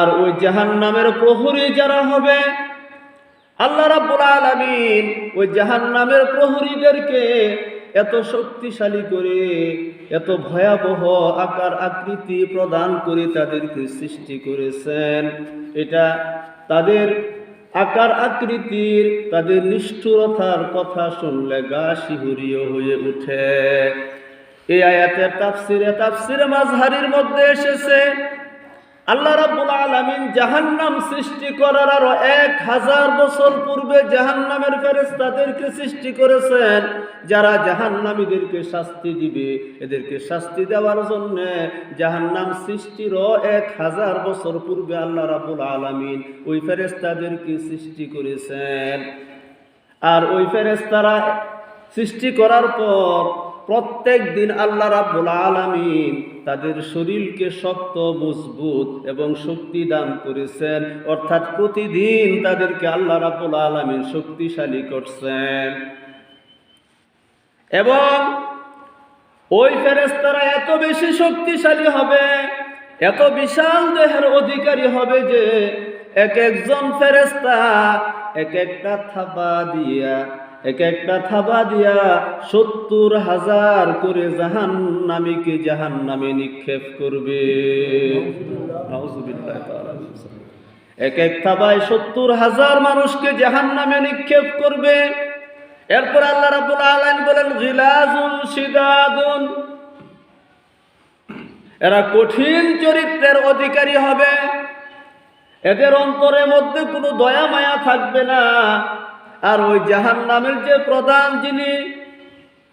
আর ওই জাহান নামের প্রহরী যারা হবে, আল্লাহ রাব্বুল আলামিন ওই জাহান নামের প্রহরীদেরকে এত শক্তিশালী করে, এত ভয়াবহ আকার আকৃতি প্রদান করে তাদেরকে সৃষ্টি করেছেন। এটা তাদের আকার আকৃতির, তাদের নিষ্ঠুরতার কথা শুনলে গা শিহুরীয় হয়ে ওঠে। এই আয়াতের তাফসিরে তাফসিরে মাঝহারির মধ্যে এসেছে আল্লাহ রাব্বুল আলামিন জাহান্নাম সৃষ্টি করার আরও এক হাজার বছর পূর্বে জাহান্নামের ফেরেশতাদেরকে সৃষ্টি করেছেন, যারা জাহান্নামীদেরকে শাস্তি দিবে। এদেরকে শাস্তি দেওয়ার জন্য জাহান্নাম সৃষ্টিরও এক হাজার বছর পূর্বে আল্লাহ রাব্বুল আলামিন ওই ফেরেশতাদেরকে সৃষ্টি করেছেন। আর ওই ফেরেশতারা সৃষ্টি করার পর প্রত্যেক দিন আল্লাহ রাব্বুল আলামিন তাদের শরীরকে শক্ত, মজবুত এবং শক্তি দান করেছেন। অর্থাৎ প্রতিদিন তাদেরকে আল্লাহ রাব্বুল আলামিন শক্তিশালী করছেন। এবং ওই ফেরেস্তারা এত বেশি শক্তিশালী হবে, এত বিশাল দেহের অধিকারী হবে যে এক একজন ফেরেস্তা এক একটা থাপা দিয়া এক একটা থাবা দিয়া সত্তর হাজার করে জাহান নামীকে জাহান নামে নিক্ষেপ করবে এক এক থাবায় সত্তর হাজার মানুষকে জাহান নামে নিক্ষেপ করবে। এরপর আল্লাহ রাব্বুল আলামিন বলেন, গিলাজুন শিদাদুন। এরা কঠিন চরিত্রের অধিকারী হবে। এদের অন্তরের মধ্যে কোনো দয়া মায়া থাকবে না। আর ওই জাহান নামের যে প্রধান যিনি,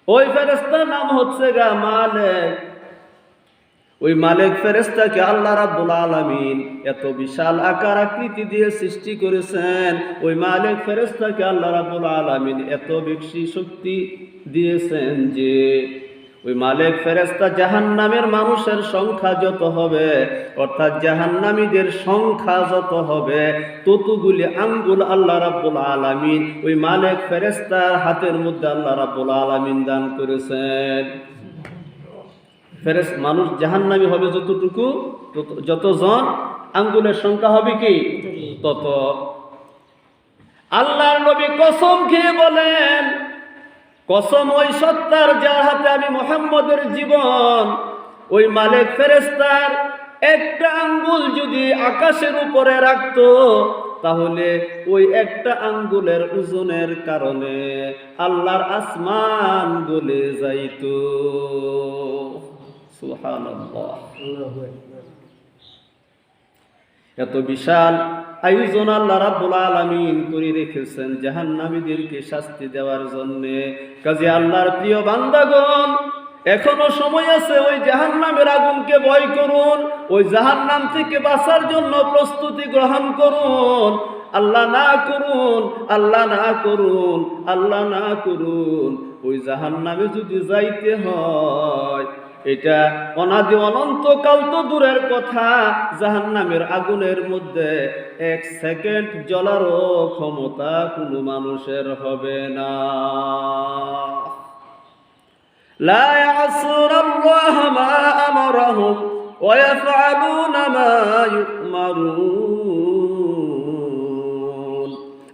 ওই ফেরেস্তার নাম হচ্ছে গা মালেক। ওই মালিক ফেরেস্তাকে আল্লাহ রাব্বুল আলামিন এত বিশাল আকার আকৃতি দিয়ে সৃষ্টি করেছেন। ওই মালিক ফেরেস্তাকে আল্লাহ রাব্বুল আলামিন এত বেশি শক্তি দিয়েছেন যে ওই মালিক ফেরেস্তা জাহান্নামের মানুষের সংখ্যা যত হবে অর্থাৎ জাহান্নামীদের সংখ্যা যত হবে ততগুলি আঙ্গুল আল্লাহ রাব্বুল আলামিন ওই মালিক ফেরেস্তার হাতের মধ্যে আল্লাহ রাব্বুল আলামিন দান করেছেন। ফেরেস মানুষ জাহান্নামী হবে যতটুকু যতজন আঙ্গুলের সংখ্যা হবে কি? তত। আল্লাহর নবী কসম খেয়ে বলেন কসম ওই সত্তার যার হাতে আমি মোহাম্মদের জীবন ওই মালিক ফেরেস্তার একটা আঙ্গুল যদি আকাশের উপরে রাখতো তাহলে ওই একটা আঙ্গুলের ওজনের কারণে আল্লাহর আসমান গলে যাইতো। এত বিশাল আয়োজন আল্লাহ রাব্বুল আলামিন করে রেখেছেন জাহান্নামীদেরকে শাস্তি দেওয়ার জন্য। কাজে আল্লাহর প্রিয় বান্দাগণ, এখনও সময় আছে ওই জাহান্নামের আগুনকে ভয় করুন, ওই জাহান্নাম থেকে বাঁচার জন্য প্রস্তুতি গ্রহণ করুন। আল্লাহ না করুন, আল্লাহ না করুন, আল্লাহ না করুন, ওই জাহান্নামে যদি যাইতে হয় এটা অনাদি অনন্তকাল তো দূরের কথা জাহান্নামের আগুনের মধ্যে এক সেকেন্ড জ্বলারও ক্ষমতা কোনো মানুষের হবে না لا يعصون الله ما أمرهم ويفعلون ما يؤمرون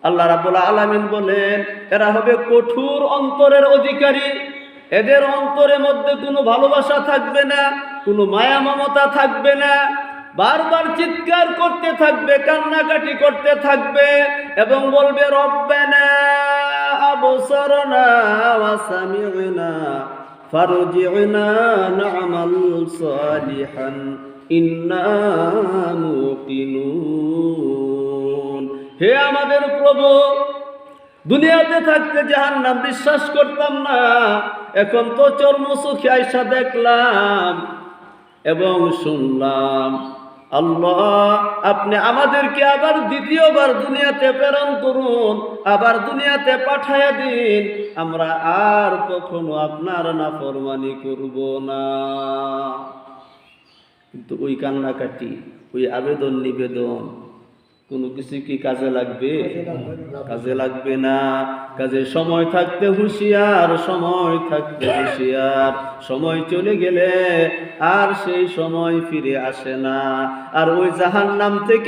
আল্লাহ রাব্বুল আলামিন বলেন এরা হবে কঠোর অন্তরের অধিকারী এদের অন্তরের মধ্যে কোনো ভালোবাসা থাকবে না, কোনো মায়া মমতা থাকবে না। বারবার চিৎকার করতে থাকবে, কান্নাকাটি করতে থাকবে এবং বলবে ইন্না মুকিনুন। হে আমাদের প্রভু দুনিয়াতে থাকতে জাহান্নাম বিশ্বাস করতাম না। এখন তো চর্মসুখে আইসা দেখলাম এবং শুনলাম, আল্লাহ, আপনি আমাদেরকে আবার দ্বিতীয়বার দুনিয়াতে প্রেরণ করুন, আবার দুনিয়াতে পাঠাইয়া দিন। আমরা আর কখনো আপনার নাফরমানি করব না। কিন্তু ওই কান্নাকাটি, ওই আবেদন নিবেদন কোনো কিছু কি কাজে লাগবে? কাজে লাগবে না। কাজে সময় থাকতে হুঁশিয়ার সময় থাকতে হুঁশিয়ার। সময় চলে গেলে আর সেই সময় ফিরে আসে না। আর ওই জাহান নাম থেকে